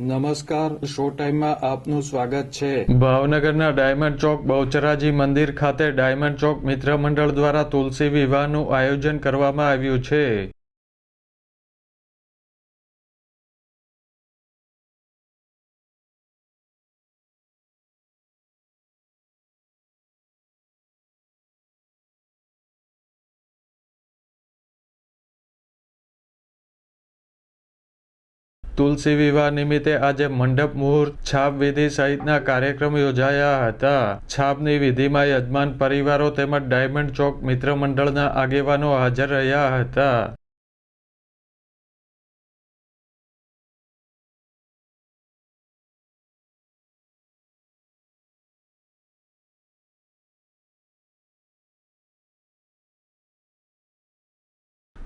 નમસ્કાર, શો ટાઈમમાં આપનું સ્વાગત છે. ભાવનગરના ડાયમંડ ચોક બહુચરાજી મંદિર ખાતે ડાયમંડ ચોક મિત્ર મંડળ દ્વારા તુલસી વિવાહનું આયોજન કરવામાં આવ્યું છે. તુલસી વિવાહ નિમિત્તે આજે મંડપ, મુહૂર્ત, છાપ વિધિ સહિતના કાર્યક્રમ યોજાયા હતા. છાપની વિધિમાં યજમાન પરિવારો તેમજ ડાયમંડ ચોક મિત્ર મંડળના આગેવાનો હાજર રહ્યા હતા.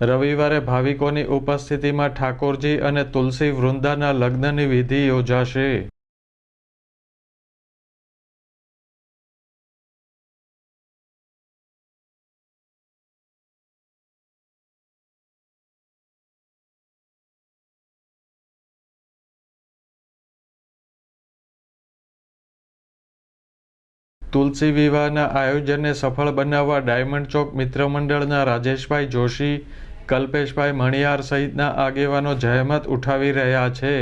રવિવારે ભાવિકોની ઉપસ્થિતિમાં ઠાકોરજી અને તુલસી વૃંદાના લગ્નની વિધિ યોજાશે. તુલસી વિવાહના આયોજનને સફળ બનાવવા ડાયમંડ ચોક મિત્ર મંડળના રાજેશભાઈ જોશી, કલ્પેશભાઈ મણિયાર સહિતના આગેવાનો જહેમત ઉઠાવી રહ્યા છે.